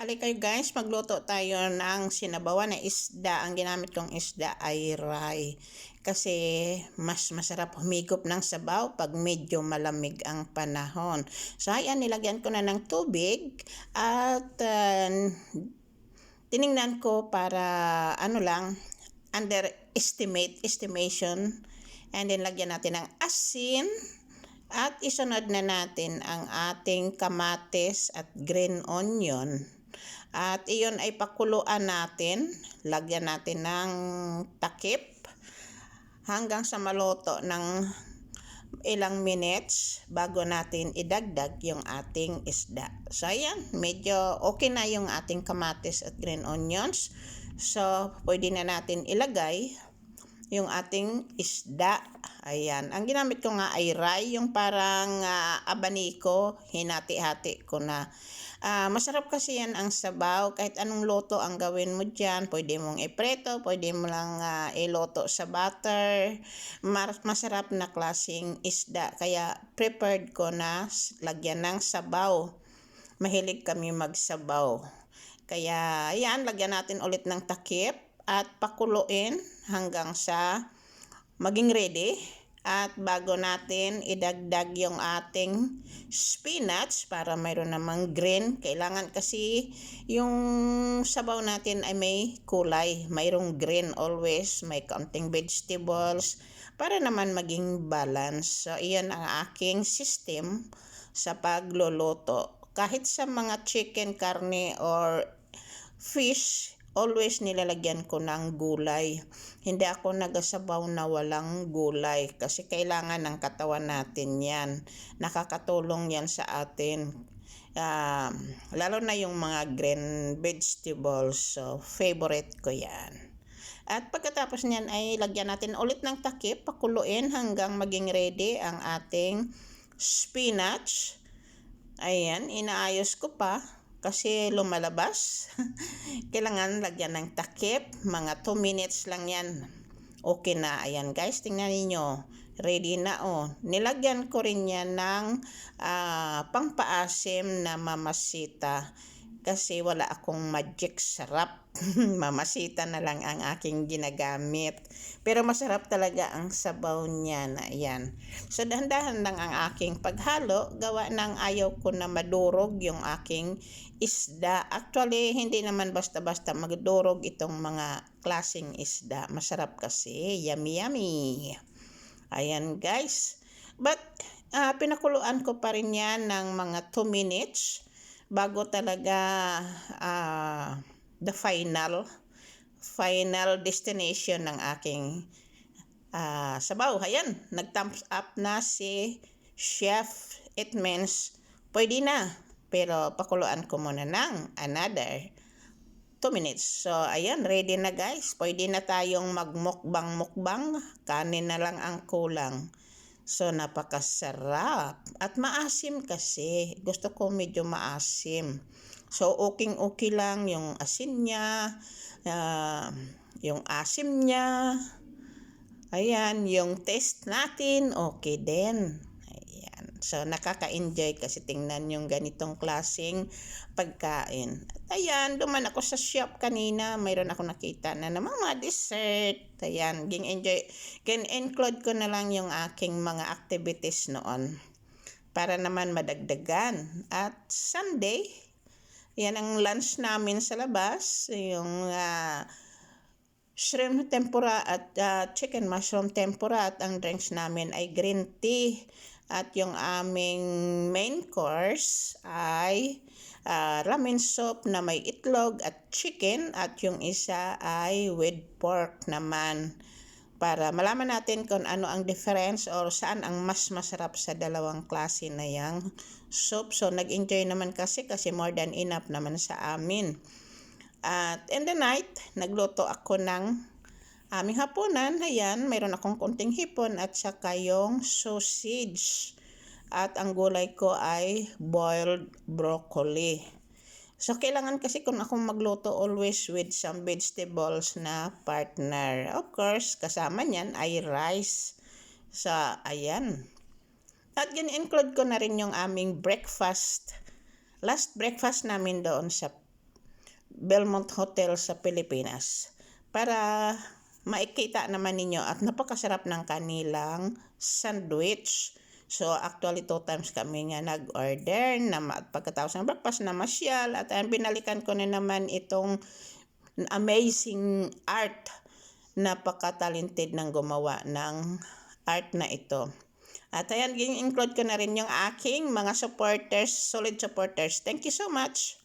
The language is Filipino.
Halika kayo guys, magluto tayo ng sinabawan na isda. Ang ginamit kong isda ay ray. Kasi mas masarap humigop ng sabaw pag medyo malamig ang panahon. So ayan, nilagyan ko na ng tubig at uh, tiningnan ko para ano lang, underestimate, estimation. And then lagyan natin ng asin at isunod na natin ang ating kamatis at green onion. At iyon ay pakuluan natin. Lagyan natin ng takip hanggang sa maluto ng ilang minutes bago natin idagdag yung ating isda. So ayan, medyo okay na yung ating kamatis at green onions. So pwede na natin ilagay yung ating isda. Ayan. Ang ginamit ko nga ay rye, yung parang uh, abaniko, hinati-hati ko na. Uh, masarap kasi yan ang sabaw. Kahit anong loto ang gawin mo dyan. Pwede mong ipreto, pwede mo lang uh, iloto sa butter. Mar- masarap na klaseng isda. Kaya prepared ko na lagyan ng sabaw. Mahilig kami magsabaw. Kaya yan, lagyan natin ulit ng takip at pakuluin hanggang sa maging ready. At bago natin idagdag yung ating spinach para mayroon namang green, kailangan kasi yung sabaw natin ay may kulay, mayroong green always, may counting vegetables para naman maging balance. So iyan ang aking system sa pagluluto. Kahit sa mga chicken, karne or fish, always nilalagyan ko ng gulay. Hindi ako nagasabaw na walang gulay kasi kailangan ng katawan natin yan. Nakakatulong yan sa atin. Uh, lalo na yung mga green vegetables. So, favorite ko yan. At pagkatapos niyan ay lagyan natin ulit ng takip, pakuluin hanggang maging ready ang ating spinach. Ayan, inaayos ko pa kasi lumalabas. Kailangan lagyan ng takip. Mga 2 minutes lang yan. Okay na. Ayan guys, tingnan niyo Ready na oh. Nilagyan ko rin yan ng uh, pangpaasim na mamasita kasi wala akong magic sarap. Mamasita na lang ang aking ginagamit. Pero masarap talaga ang sabaw niya na yan. So dahan-dahan lang ang aking paghalo. Gawa ng ayaw ko na madurog yung aking isda. Actually, hindi naman basta-basta magdurog itong mga klasing isda. Masarap kasi. Yummy, yummy. Ayan guys. But uh, pinakuluan ko pa rin yan ng mga 2 minutes bago talaga uh, the final final destination ng aking uh, sabaw. Ayan, nag-thumbs up na si Chef. It means pwede na. Pero pakuluan ko muna ng another 2 minutes. So, ayan, ready na guys. Pwede na tayong magmukbang-mukbang. Kanin na lang ang kulang. So, napakasarap. At maasim kasi. Gusto ko medyo maasim. So, okay-okay lang yung asin niya, uh, yung asim niya. Ayan, yung taste natin, okay din. Ayan. So, nakaka-enjoy kasi tingnan yung ganitong klaseng pagkain. Ayan, duman ako sa shop kanina. Mayroon ako nakita na namang mga dessert. Ayan, ging enjoy. Can include ko na lang yung aking mga activities noon para naman madagdagan. At Sunday, yan ang lunch namin sa labas. Yung uh, shrimp tempura at uh, chicken mushroom tempura at ang drinks namin ay green tea. At yung aming main course ay uh, ramen soup na may itlog at chicken at yung isa ay with pork naman para malaman natin kung ano ang difference or saan ang mas masarap sa dalawang klase na yang soup. So, nag-enjoy naman kasi kasi more than enough naman sa amin. At in the night, nagluto ako ng aming hapunan. Ayan, mayroon akong konting hipon at saka yung sausage. At ang gulay ko ay boiled broccoli. So, kailangan kasi kung akong magluto always with some vegetables na partner. Of course, kasama niyan ay rice. So, ayan. At gin-include ko na rin yung aming breakfast. Last breakfast namin doon sa Belmont Hotel sa Pilipinas para maikita naman ninyo at napakasarap ng kanilang sandwich. So actually two times kami nga nag-order na pagkatapos ng breakfast na masyal at ayan, binalikan ko na naman itong amazing art. Napaka-talented ng gumawa ng art na ito. At ayan, include ko na rin yung aking mga supporters, solid supporters. Thank you so much.